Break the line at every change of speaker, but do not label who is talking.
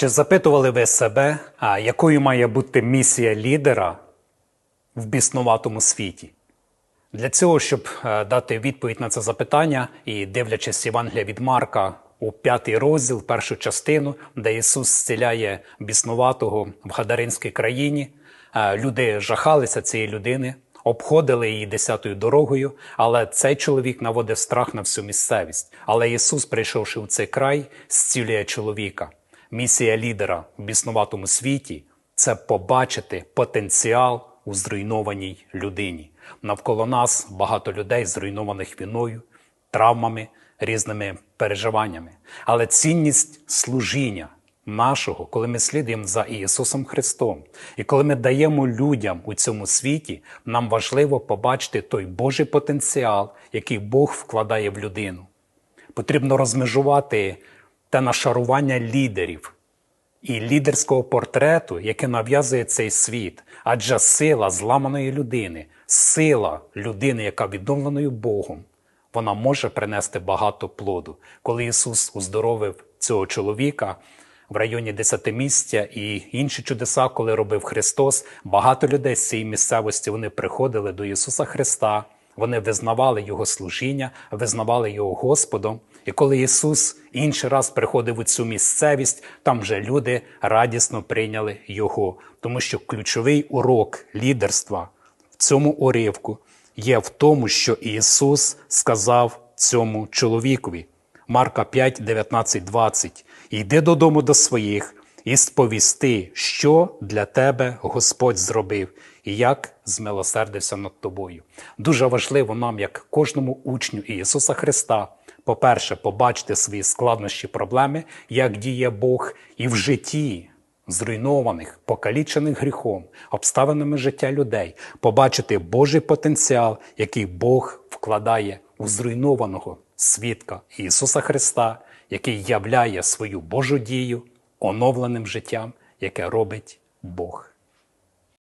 Чи запитували ви себе, а якою має бути місія лідера в біснуватому світі? Для цього, щоб е, дати відповідь на це запитання, і дивлячись Євангелія від Марка у п'ятий розділ, першу частину, де Ісус зціляє біснуватого в Гадаринській країні, е, люди жахалися цієї людини, обходили її десятою дорогою, але цей чоловік наводив страх на всю місцевість. Але Ісус, прийшовши у цей край, зцілює чоловіка. Місія лідера в біснуватому світі це побачити потенціал у зруйнованій людині. Навколо нас багато людей, зруйнованих війною, травмами, різними переживаннями. Але цінність служіння нашого, коли ми слідуємо за Ісусом Христом, і коли ми даємо людям у цьому світі, нам важливо побачити той Божий потенціал, який Бог вкладає в людину. Потрібно розмежувати те нашарування лідерів і лідерського портрету, яке нав'язує цей світ. Адже сила зламаної людини, сила людини, яка відновленою Богом, вона може принести багато плоду. Коли Ісус уздоровив цього чоловіка в районі Десятимістя і інші чудеса, коли робив Христос, багато людей з цієї місцевості вони приходили до Ісуса Христа. Вони визнавали Його служіння, визнавали Його Господом. І коли Ісус інший раз приходив у цю місцевість, там вже люди радісно прийняли Його. Тому що ключовий урок лідерства в цьому уривку є в тому, що Ісус сказав цьому чоловікові. Марка 5, 19, 20. Йди додому до своїх і сповісти, що для тебе Господь зробив, і як змилосердився над тобою. Дуже важливо нам, як кожному учню Ісуса Христа, по-перше, побачити свої складнощі, проблеми, як діє Бог, і в житті зруйнованих, покалічених гріхом, обставинами життя людей, побачити Божий потенціал, який Бог вкладає у зруйнованого свідка Ісуса Христа, який являє свою Божу дію оновленим життям, яке робить Бог.